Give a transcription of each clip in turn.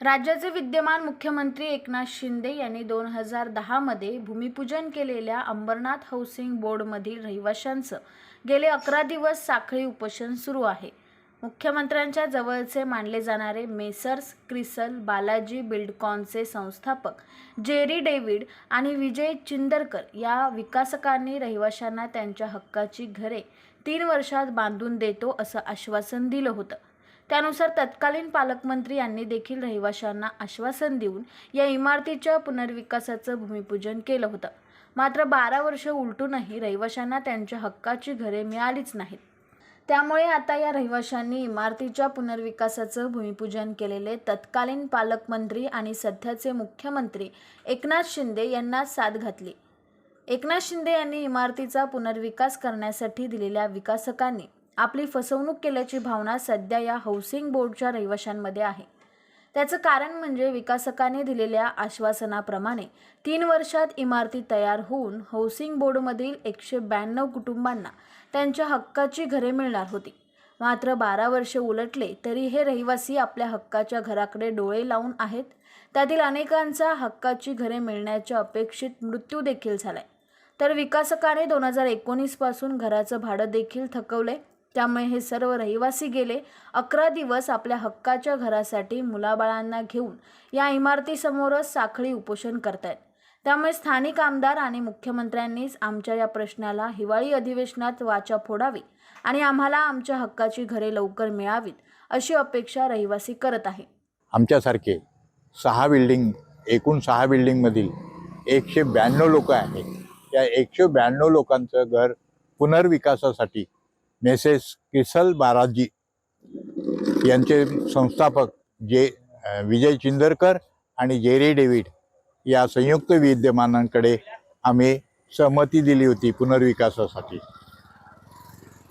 राज्याचे विद्यमान मुख्यमंत्री एकनाथ शिंदे यांनी दोन हजार दहामध्ये भूमिपूजन केलेल्या अंबरनाथ हाऊसिंग बोर्डमधील रहिवाशांचं गेले अकरा दिवस साखळी उपोषण सुरू आहे. मुख्यमंत्र्यांच्या जवळचे मानले जाणारे मेसर्स क्रिसल बालाजी बिल्डकॉनचे संस्थापक जेरी डेव्हिड आणि विजय चिंदरकर या विकासकांनी रहिवाशांना त्यांच्या हक्काची घरे तीन वर्षात बांधून देतो असं आश्वासन दिलं होतं. त्यानुसार तत्कालीन पालकमंत्री यांनी देखील रहिवाशांना आश्वासन देऊन या इमारतीच्या पुनर्विकासाचं भूमिपूजन केलं होतं. मात्र बारा वर्ष उलटूनही रहिवाशांना त्यांच्या हक्काची घरे मिळालीच नाहीत. त्यामुळे आता या रहिवाशांनी इमारतीच्या पुनर्विकासाचं भूमिपूजन केलेले तत्कालीन पालकमंत्री आणि सध्याचे मुख्यमंत्री एकनाथ शिंदे यांना साथ घातली. एकनाथ शिंदे यांनी इमारतीचा पुनर्विकास करण्यासाठी दिलेल्या विकासकांनी आपली फसवणूक केल्याची भावना सध्या या हाऊसिंग बोर्डच्या रहिवाशांमध्ये आहे. त्याचं कारण म्हणजे विकासकाने दिलेल्या आश्वासनाप्रमाणे तीन वर्षात इमारती तयार होऊन हाऊसिंग बोर्डमधील एकशे ब्याण्णव कुटुंबांना त्यांच्या हक्काची घरे मिळणार होती. मात्र बारा वर्ष उलटले तरी हे रहिवासी आपल्या हक्काच्या घराकडे डोळे लावून आहेत. त्यातील अनेकांचा हक्काची घरे मिळण्याच्या अपेक्षित मृत्यू देखील झालाय. तर विकासकाने दोन हजार एकोणीसपासून घराचं भाडं देखील थकवलंय. त्यामुळे हे सर्व रहिवासी गेले. अकरा दिवस आपल्या हक्काच्या घरासाठी मुलाबाळांना घेऊन या इमारतीसमोरच साखळी उपोषण करतायत. त्यामुळे स्थानिक आमदार आणि मुख्यमंत्र्यांनीच आमच्या या प्रश्नाला हिवाळी अधिवेशनात वाचा फोडावी आणि आम्हाला आमच्या हक्काची घरे लवकर मिळावीत अशी अपेक्षा रहिवासी करत आहे. आमच्यासारखे सहा बिल्डिंग एकूण सहा बिल्डिंगमधील एकशे ब्याण्णव लोक आहेत. या एकशे ब्याण्णव लोकांचं घर पुनर्विकासासाठी मेसेस किसल बाराजी यांचे संस्थापक जे विजय चिंदरकर आणि जेरी डेव्हिड या संयुक्त विद्यमानांकडे आम्ही सहमती दिली होती पुनर्विकासासाठी.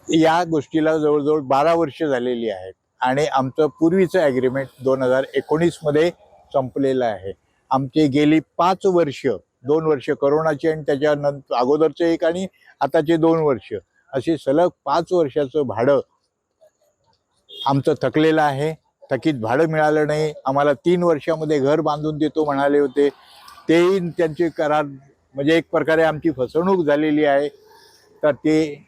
या गोष्टीला जवळजवळ बारा वर्ष झालेली आहेत आणि आमचं पूर्वीचं ॲग्रीमेंट दोन हजार एकोणीसमध्ये संपलेलं आहे. आमचे गेली पाच वर्ष दोन वर्ष करोनाचे आणि त्याच्यानंतर अगोदरचे एक आणि आताचे दोन वर्ष. असे सलग पाच वर्षाचं भाडं आमचं थकलेलं आहे. थकीत भाडं मिळालं नाही. आम्हाला तीन वर्षामध्ये घर बांधून देतो म्हणाले होते. तेही त्यांचे करार म्हणजे एक प्रकारे आमची फसवणूक झालेली आहे. तर ते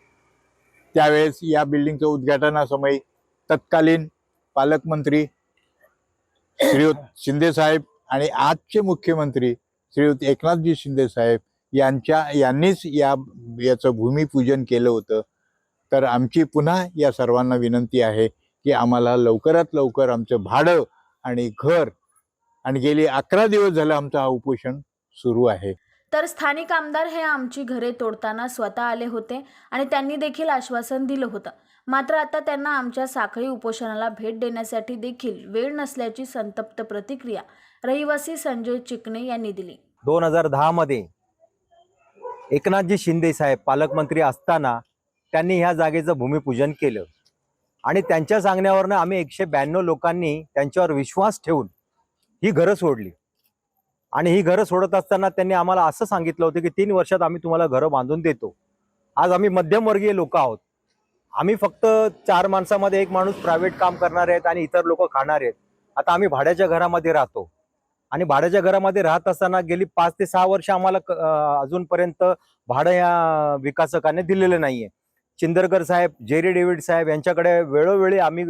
त्यावेळेस या बिल्डिंगचं उद्घाटनासमयी तत्कालीन पालकमंत्री श्रीयुत शिंदेसाहेब आणि आजचे मुख्यमंत्री श्रीयुत एकनाथजी शिंदेसाहेब यांच्या यांनीच या याचं भूमिपूजन केलं होतं. तर आमची पुन्हा या सर्वांना विनंती आहे की आम्हाला लवकरात लवकर आमचं भाडं आणि घर आणि गेली अकरा दिवस झालं आमचं हा उपोषण सुरू आहे. तर स्थानिक आमदार हे आमची घरे तोडताना स्वतः आले होते आणि त्यांनी देखील आश्वासन दिलं होतं. मात्र आता त्यांना आमच्या साखळी उपोषणाला भेट देण्यासाठी देखील वेळ नसल्याची संतप्त प्रतिक्रिया रहिवासी संजय चिकणे यांनी दिली. दोन हजार दहामध्ये एकनाथजी शिंदे साहेब पालकमंत्री असताना त्यांनी ह्या जागेचं भूमिपूजन केलं. आणि त्यांच्या सांगण्यावरनं आम्ही एकशे ब्याण्णव लोकांनी त्यांच्यावर विश्वास ठेवून ही घरं सोडली. आणि ही घरं सोडत असताना त्यांनी आम्हाला असं सांगितलं होतं की तीन वर्षात आम्ही तुम्हाला घरं बांधून देतो. आज आम्ही मध्यमवर्गीय लोक आहोत. आम्ही फक्त चार माणसामध्ये एक माणूस प्रायव्हेट काम करणार आहेत आणि इतर लोक खाणार आहेत. आता आम्ही भाड्याच्या घरामध्ये राहतो. आणि भाड्याच्या घरामध्ये राहत असताना गेली पाच ते सहा वर्ष आम्हाला क- अजूनपर्यंत भाडं या विकासकाने दिलेलं नाहीये. चिंदरकर साहेब जेरी डेव्हिड साहेब यांच्याकडे वेळोवेळी आम्ही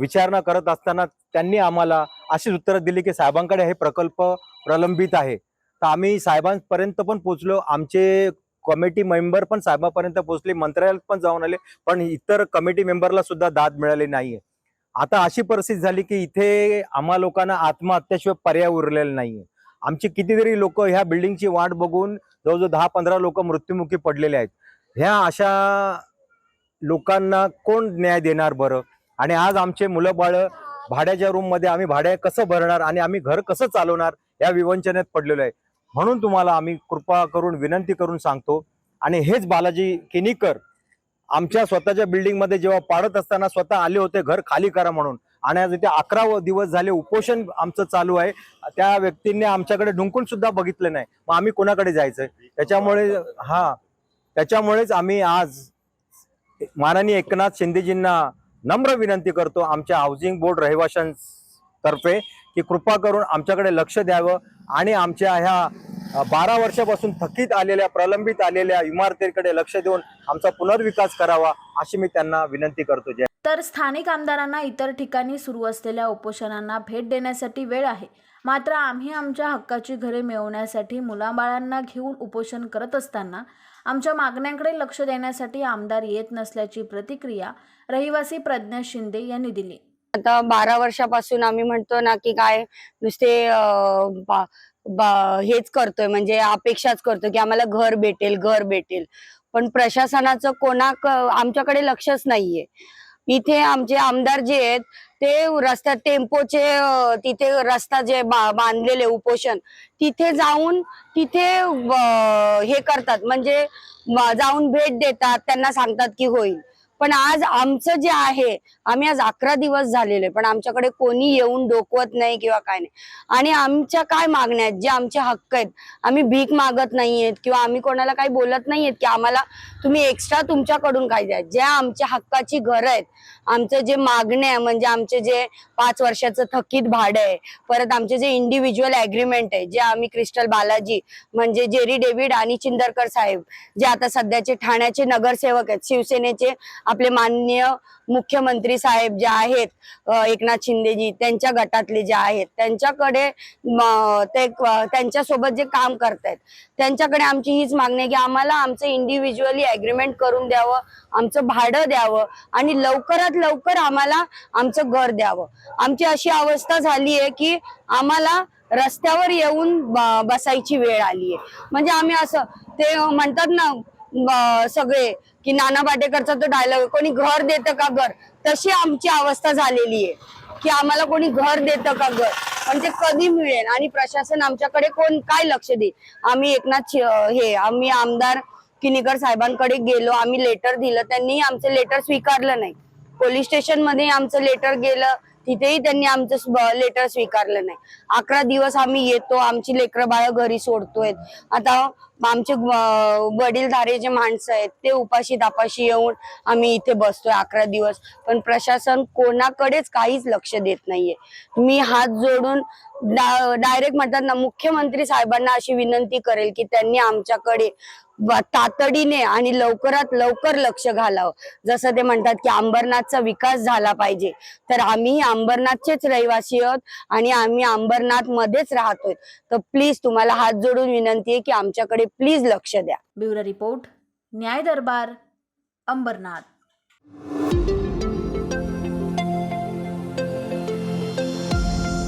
विचारणा करत असताना त्यांनी आम्हाला अशीच उत्तरं दिली की साहेबांकडे हे प्रकल्प प्रलंबित आहे. तर आम्ही साहेबांपर्यंत पण पोचलो आमचे कमिटी मेंबर पण साहेबांपर्यंत पोहोचले. मंत्रालयात पण जाऊन आले. पण इतर कमिटी मेंबरला सुद्धा दाद मिळाली नाहीये. आता अशी परिस्थिती झाली की इथे आम्हा लोकांना आत्महत्याशिवाय पर्याय उरलेला नाहीये. आमची कितीतरी लोक ह्या बिल्डिंगची वाट बघून जवळजवळ दहा पंधरा लोक मृत्युमुखी पडलेले आहेत. ह्या अशा लोकांना कोण न्याय देणार बरं? आणि आज आमचे मुलं बाळ भाड्याच्या रूममध्ये आम्ही भाड्या कसं भरणार आणि आम्ही घर कसं चालवणार या विवंचनेत पडलेलो आहे. म्हणून तुम्हाला आम्ही कृपा करून विनंती करून सांगतो. आणि हेच बालाजी केनीकर आमच्या स्वतःच्या बिल्डिंगमध्ये जेव्हा पाडत असताना स्वतः आले होते घर खाली करा म्हणून. आणि आज इथे अकरा दिवस झाले उपोषण आमचं चालू आहे. त्या व्यक्तींनी आमच्याकडे ढुंकून सुद्धा बघितलं नाही. मग आम्ही कोणाकडे जायचंय त्याच्यामुळे हा. त्याच्यामुळेच आम्ही आज माननीय एकनाथ शिंदेजींना नम्र विनंती करतो आमच्या हाऊसिंग बोर्ड रहिवाशांतर्फे की कृपा करून आमच्याकडे लक्ष द्यावं आणि आमच्या ह्या बारा वर्षापासून थकीत आलेल्या प्रलंबित आलेल्या इमारतीकडे लक्ष देऊन आमचा पुनर्विकास करावा अशी मी त्यांना विनंती करतो. जय तर स्थानिक आमदारांना इतर ठिकाणी सुरू असलेल्या उपोषणांना भेट देण्यासाठी वेळ आहे. मात्र आम्ही आमच्या हक्काची घरे मिळवण्यासाठी मुलाबाळांना घेऊन उपोषण करत असताना आमच्या मागण्यांकडे लक्ष देण्यासाठी आमदार येत नसल्याची प्रतिक्रिया रहिवासी प्रज्ञा शिंदे यांनी दिली. आता बारा वर्षापासून आम्ही म्हणतो ना की काय नुसते हेच करतोय म्हणजे अपेक्षाच करतोय की आम्हाला घर भेटेल घर भेटेल. पण प्रशासनाचं कोणा आमच्याकडे लक्षच नाहीये. इथे आमचे आमदार जे आहेत ते रस्त्यात टेम्पोचे तिथे रस्ता जे बांधलेले उपोषण तिथे जाऊन तिथे हे करतात. म्हणजे जाऊन भेट देतात त्यांना सांगतात की होईल. पण आज आमचं जे आहे आम्ही आज अकरा दिवस झालेले पण आमच्याकडे कोणी येऊन डोकवत नाही किंवा काय नाही. आणि आमच्या काय मागण्या आहेत? जे आमचे हक्क आहेत आम्ही भीक मागत नाहीयेत किंवा आम्ही कोणाला काही बोलत नाहीयेत की आम्हाला तुम्ही एक्स्ट्रा तुमच्याकडून काय द्या. ज्या आमच्या हक्काची घरं आहेत आमचं जे मागण्या आहे, म्हणजे आमचे जे पाच वर्षाचं थकीत भाडं आहे परत आमचे जे इंडिव्हिज्युअल अग्रीमेंट आहे जे आम्ही क्रिस्टल बालाजी म्हणजे जेरी डेव्हिड आणि चिंदरकर साहेब जे आता सध्याचे ठाण्याचे नगरसेवक आहेत शिवसेनेचे आपले माननीय मुख्यमंत्री साहेब जे आहेत एकनाथ शिंदेजी त्यांच्या गटातले जे आहेत त्यांच्याकडे ते त्यांच्यासोबत जे काम करतायत त्यांच्याकडे आमची हीच मागणी आहे की आम्हाला आमचं इंडिव्हिज्युअली अग्रीमेंट करून द्यावं आमचं भाडं द्यावं आणि लवकरात लवकर आम्हाला आमचं घर द्यावं. आमची अशी अवस्था झाली आहे की आम्हाला रस्त्यावर येऊन बसायची वेळ आली आहे. म्हणजे आम्ही असं ते म्हणतात ना सगळे की नाना पाटेकरचा तो डायलॉग कोणी घर देतं का घर? तशी आमची अवस्था झालेली आहे. की आम्हाला कोणी घर देतं का घर? पण ते कधी मिळेल? आणि प्रशासन आमच्याकडे कोण काय लक्ष देईल? आम्ही एकनाथ हे आम्ही आमदार किनीकर साहेबांकडे गेलो. आम्ही लेटर दिलं. त्यांनी आमचं लेटर स्वीकारलं नाही. पोलीस स्टेशनमध्ये आमचं लेटर गेलं. तिथेही त्यांनी आमचं लेटर स्वीकारलं नाही. अकरा दिवस आम्ही येतो. आमची लेकरं बाळ घरी सोडतोय आता आमचे वडीलधारे जे माणसं आहेत ते उपाशी तापाशी येऊन आम्ही इथे बसतोय अकरा दिवस. पण प्रशासन कोणाकडेच काहीच लक्ष देत नाहीये. मी हात जोडून डायरेक्ट म्हणतात ना मुख्यमंत्री साहेबांना अशी विनंती करेल की त्यांनी आमच्याकडे तातडीने आणि लवकरात लवकर लक्ष घालावं. जसं ते म्हणतात की अंबरनाथचा विकास झाला पाहिजे तर आम्ही अंबरनाथचेच रहिवासी आहोत आणि आम्ही अंबरनाथ मध्येच राहतोय. तर प्लीज तुम्हाला हात जोडून विनंती आहे की आमच्याकडे प्लीज लक्ष द्या. ब्युरो रिपोर्ट न्याय दरबार अंबरनाथ.